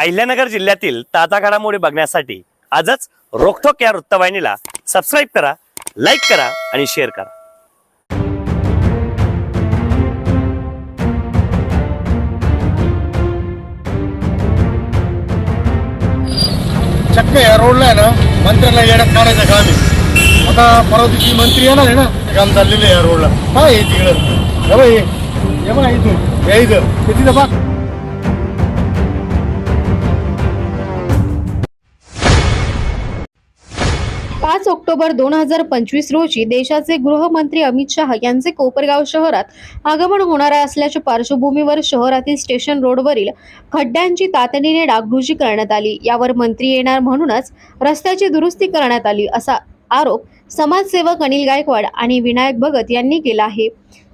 अहिल्यानगर जिल्ह्यातील ताजा घडामोडी बघण्यासाठी आजच रोखोक या वृत्तवाहिनीला सबस्क्राईब करा लाईक करा आणि शेअर करा. चक्क या रोडला आहे ना मंत्र्याला येण्यात काढायचं काम आहे. आता परवा दिवशी मंत्री येणार आहे ना ते काम चाललेलं आहे या रोडला काय आहे तिकडं? हे बघ हे बघ इथून. या इथं. ते तिथं बघ. ऑक्टोबर दोन हजार पंचवीस रोजी देशाचे गृहमंत्री अमित शहा यांचे कोपरगाव शहरात आगमन होणार असल्याच्या पार्श्वभूमीवर शहरातील स्टेशन रोडवरील खड्ड्यांची तातडीने डागडुजी करण्यात आली. यावर मंत्री येणार म्हणूनच रस्त्याची दुरुस्ती करण्यात आली असा आरोप समाजसेवक अनिल गायकवाड आणि विनायक भगत यांनी केला आहे.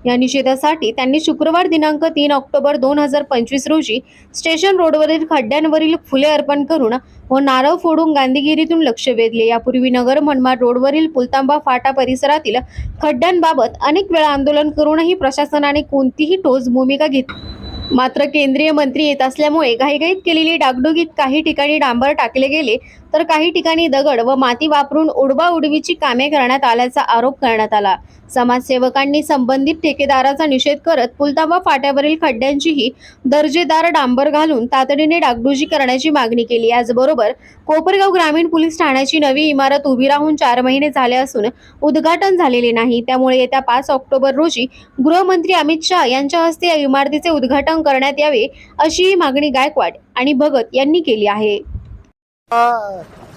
या निषेधासाठी त्यांनी शुक्रवार दिनांक तीन ऑक्टोबर दोन हजार पंचवीस रोजी स्टेशन रोडवरील खड्ड्यांवरील फुले अर्पण करून व नारळ फोडून गांधीगिरीतून लक्ष वेधले. यापूर्वी नगर मनमाड रोडवरील पुलतांबा फाटा परिसरातील खड्ड्यांबाबत अनेक वेळा आंदोलन करूनही प्रशासनाने कोणतीही ठोस भूमिका घेतली मात्र केंद्रीय मंत्री येत असल्यामुळे घाईघाईत केलेली डागडुगीत काही ठिकाणी डांबर टाकले गेले तर काही ठिकाणी दगड व माती वापरून उडवाउडवीची कामे करण्यात आल्याचा आरोप करण्यात आला. समाजसेवकांनी संबंधित ठेकेदाराचा निषेध करत पुलतांबा फाट्यावरील खड्ड्यांचीही दर्जेदार डांबर घालून तातडीने डागडुजी करण्याची मागणी केली. याचबरोबर कोपरगाव ग्रामीण पोलीस ठाण्याची नवी इमारत उभी राहून चार महिने झाले असून उद्घाटन झालेले नाही. त्यामुळे येत्या पाच ऑक्टोबर रोजी गृहमंत्री अमित शहा यांच्या हस्ते या इमारतीचे उद्घाटन करण्यात यावे अशीही मागणी गायकवाड आणि भगत यांनी केली आहे.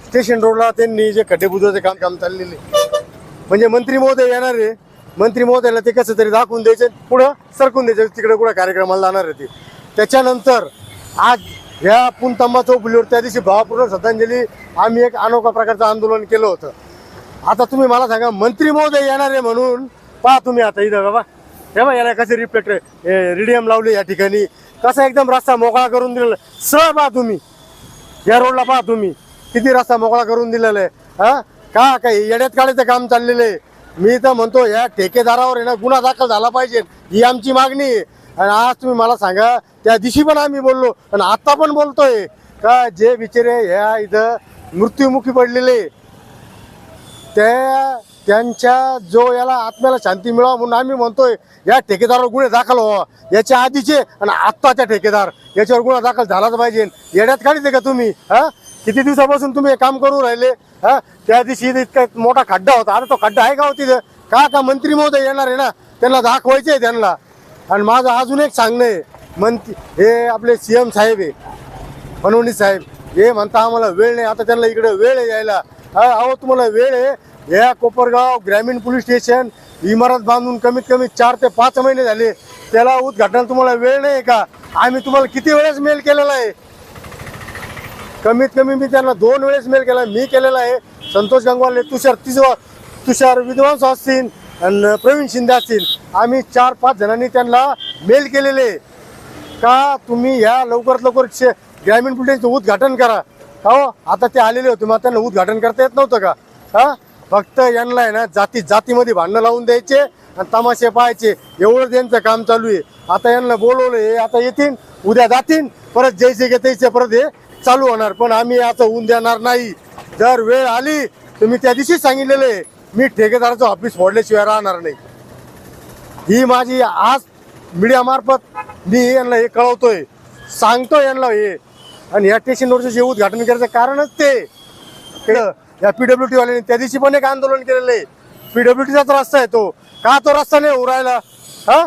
स्टेशन रोडला त्यांनी जे खड्डे बुजवायचे काम काम चाललेले. म्हणजे मंत्री महोदय येणार आहे. मंत्री महोदयाला ते कसं तरी दाखवून द्यायचे पुढं सरकून द्यायचे. तिकडे कुठं कार्यक्रमाला जाणार आहे ते. त्याच्यानंतर आज ह्या पुनतंबा चौफुलीवर त्या दिवशी भावपूर्ण श्रद्धांजली आम्ही एक अनोखा प्रकारचं आंदोलन केलं होतं. आता तुम्ही मला सांगा मंत्री महोदय येणार आहे म्हणून पहा तुम्ही आता इथं बाबा. तेव्हा बा याला कसे रिफ्लेक्ट रेडियम लावले या ठिकाणी. कसा एकदम रस्ता मोकळा करून दिलेला. सह पहा तुम्ही. या रोडला पहा तुम्ही. किती रस्ता मोकळा करून दिलेला आहे. हा? का काही येड्यात काढायचं काम चाललेलं आहे? मी तर म्हणतो या ठेकेदारावर आहे ना गुन्हा दाखल झाला पाहिजे. ही आमची मागणी आहे. आणि आज तुम्ही मला सांगा त्या दिवशी पण आम्ही बोललो आणि आत्ता पण बोलतोय. का जे बिचारे ह्या इथं मृत्युमुखी पडलेले त्या त्यांच्या जो याला आत्म्याला शांती मिळावा म्हणून आम्ही म्हणतोय या ठेकेदारावर गुन्हे दाखल व्हावा. याच्या आधीचे आणि आत्ताच्या ठेकेदार याच्यावर गुन्हा दाखल झालाच पाहिजे. येड्यात काढीते का तुम्ही? हा? किती दिवसापासून तुम्ही हे काम करून राहिले? हा? त्या दिवशी इतका मोठा खड्डा होता. आता तो खड्डा आहे का हो तिथं? का का मंत्री महोदय येणार आहे ना? त्यांना दाखवायचे आहे त्यांना. आणि माझं अजून एक सांगणं आहे. मंत्री हे आपले सी एम साहेब आहे. फडणवीस साहेब हे म्हणता आम्हाला वेळ नाही. आता त्यांना इकडे वेळ आहे यायला. हा, अहो तुम्हाला वेळ आहे. या कोपरगाव ग्रामीण पोलीस स्टेशन इमारत बांधून कमीत कमी चार ते पाच महिने झाले. त्याला उद्घाटन तुम्हाला वेळ नाही का? आम्ही तुम्हाला किती वेळेस मेल केलेला आहे? कमीत कमी मी त्यांना दोन वेळेस मेल केला मी केलेला आहे. संतोष गंगवाले तुषार तिजवा तुषार विद्वांस असतील आणि प्रवीण शिंदे असतील. आम्ही चार पाच जणांनी त्यांना मेल केलेले. आहे. का तुम्ही या लवकरात लवकर शे- ग्रामीण पोलिसांचं उद्घाटन करा. हो? आता ते आलेले होते मग त्यांना उद्घाटन करता येत नव्हतं का? हा? फक्त यांना आहे ना जाती जातीमध्ये भांडणं लावून द्यायचे आणि तमाशे पाहायचे. एवढं त्यांचं काम चालू आहे. आता यांना बोलवलं हे आता येतील उद्या जातील परत जैसे घे तैसे परत हे चालू होणार. पण आम्ही आता होऊन देणार नाही. जर वेळ आली तर मी त्या दिवशी सांगितलेलं आहे मी ठेकेदाराचं ऑफिस फोडल्याशिवाय राहणार नाही. ही माझी आज मीडियामार्फत मी यांना हे कळवतोय. सांगतो यांना हे. आणि या स्टेशनवरचं जे उद्घाटन करायचं कारणच ते. या पीडब्ल्यू वाल्याने त्या दिवशी पण एक आंदोलन केलेलं आहे. पीडब्ल्यूटीचाच रस्ता आहे तो. का तो रस्ता नाही उरायला? हा?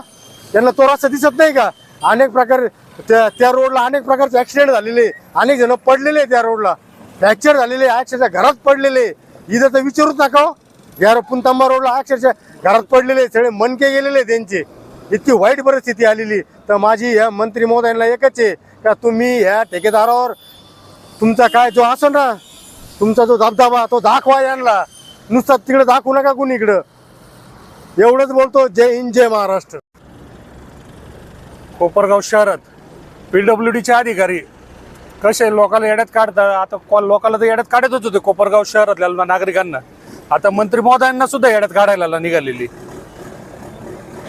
त्यांना तो रस्ता दिसत नाही का? अनेक प्रकारे त्या त्या रोडला अनेक प्रकारचे ऍक्सिडेंट झालेले अनेक जण पडलेले त्या रोडला फ्रॅक्चर झालेले अक्षरशः घरात पडलेले इथं तर विचारूच नका हो. या पुंतांबा रोडला अक्षरशः घरात पडलेले सगळे मनके गेलेले त्यांचे. इतकी वाईट परिस्थिती आलेली तर माझी या मंत्री महोदयांना एकच आहे का तुम्ही ह्या ठेकेदारावर तुमचा काय जो असो ना तुमचा जो दबदबा तो दाखवा यांना. नुसतं तिकडे दाखवू नका कुणीकडं एवढंच बोलतो जय हिंद जय महाराष्ट्र. कोपरगाव शहरात पीडब्ल्यू डीचे अधिकारी कसे लोकांना येड्यात काढतात? आता कॉल लोकांना तर येड्यात काढतच होते कोपरगाव शहरातल्या नागरिकांना. आता मंत्री महोदयांना सुद्धा येड्यात काढायला निघालेली.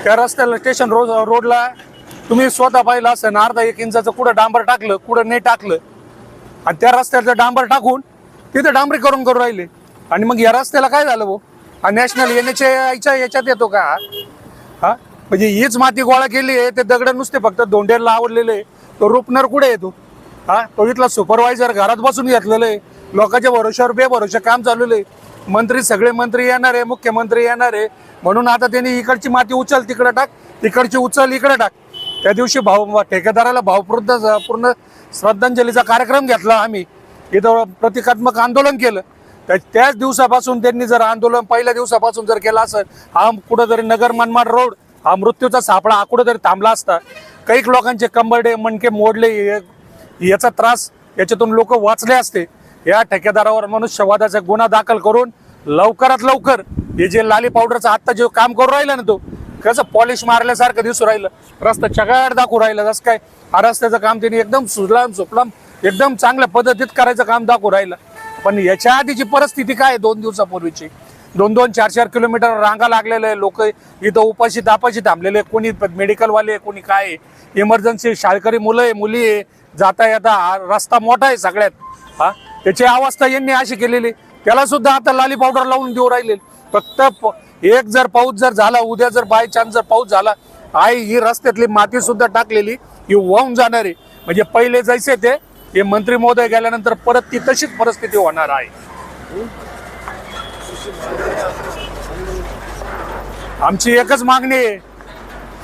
त्या रस्त्याला स्टेशन रोज रोडला तुम्ही स्वतः पाहिलं असं अर्धा एक इंचाचं कुठं डांबर टाकलं कुठं नाही टाकलं. आणि त्या रस्त्याचं डांबर टाकून तिथे डांबरीकरण करून राहिले. आणि मग या रस्त्याला काय झालं भाऊ? हा नॅशनल येण्याच्या याच्या याच्यात येतो का? हा? म्हणजे हीच माती गोळा केली आहे ते दगड नुसते फक्त दोंडेरला आवडलेले तो रुपनर कुठे येतो हा? तो इथला सुपरवायझर घरात बसून घेतलेलं आहे. लोकांच्या भरोशावर बेभरोशा काम चालू आहे. मंत्री सगळे मंत्री येणार आहे मुख्यमंत्री येणार आहे. म्हणून आता त्यांनी इकडची माती उचल तिकडे टाक. तिकडची उचल इकडे टाक. त्या दिवशी भाव ठेकेदाराला भावपूर्ण पूर्ण श्रद्धांजलीचा कार्यक्रम घेतला आम्ही. इथं प्रतिकात्मक आंदोलन केलं. तर त्याच दिवसापासून त्यांनी जर आंदोलन पहिल्या दिवसापासून जर केलं असं हा कुठंतरी नगर मनमाड रोड हा मृत्यूचा सापळा हा कुठंतरी थांबला असता. काही लोकांचे कंबरडे मणके मोडले याचा त्रास याच्यातून लोक वाचले असते. या ठेकेदारावर मनुष्यवादाचा गुन्हा दाखल करून लवकरात लवकर हे जे लाली पावडरचं आत्ता जे काम करून राहिलं ना तो कसं पॉलिश मारल्यासारखं दिसू राहिलं. रस्ता चगाड दाखवू राहिलं. जसं काय हा रस्त्याचं काम त्यांनी एकदम सुजलाम सुपलाम एकदम चांगल्या पद्धतीत करायचं काम दाखवू राहिलं. पण याच्या आधीची परिस्थिती काय दोन दिवसापूर्वीची? दोन दोन चार चार किलोमीटर रांगा लागलेले लोक इथं उपाशी दापाशी थांबलेले कोणी मेडिकलवाले कोणी काय इमर्जन्सी शाळकरी मुलं आहे मुली आहे जाता येता रस्ता मोठा आहे सगळ्यात. हा? त्याची अवस्था यांनी अशी केलेली त्याला सुद्धा आता लाली पावडर लावून देऊ राहिले फक्त एक जर पाऊस जर झाला उद्या जर बाय चान्स जर पाऊस झाला आई ही रस्त्यातली माती सुद्धा टाकलेली ही वाहून जाणारी. म्हणजे पहिले जैसे ते हे मंत्री महोदय गेल्यानंतर परत ती तशीच परिस्थिती होणार आहे. आमची एकच मागणी आहे.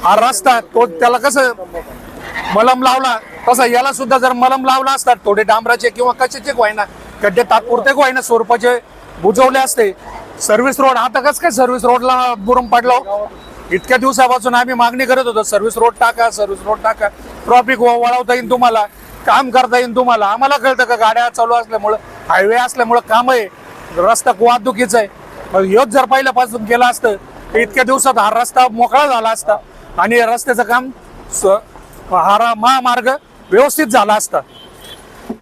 हा रस्ता तो त्याला कसं मलम लावला तसा याला सुद्धा जर मलम लावला असतात थोडे डांबराचे किंवा कशाचे व्हायना गड्डे तात्पुरते व्हायना स्वरूपाचे बुजवले असते. सर्व्हिस रोड आता कसं काय सर्व्हिस रोडला बुरम पडलो? इतक्या दिवसापासून आम्ही मागणी करत होतो सर्व्हिस रोड टाका सर्व्हिस रोड टाका. ट्रॉफिक वळवता येईल तुम्हाला. काम करता येईल तुम्हाला. आम्हाला कळतं का गाड्या चालू असल्यामुळं हायवे असल्यामुळं काम आहे. रस्ता वाहतुकीचा आहे. मग जर पहिल्यापासून केला असतं तर इतक्या दिवसात हा रस्ता मोकळा झाला असता आणि रस्त्याचं काम स- हा महामार्ग व्यवस्थित झाला असता.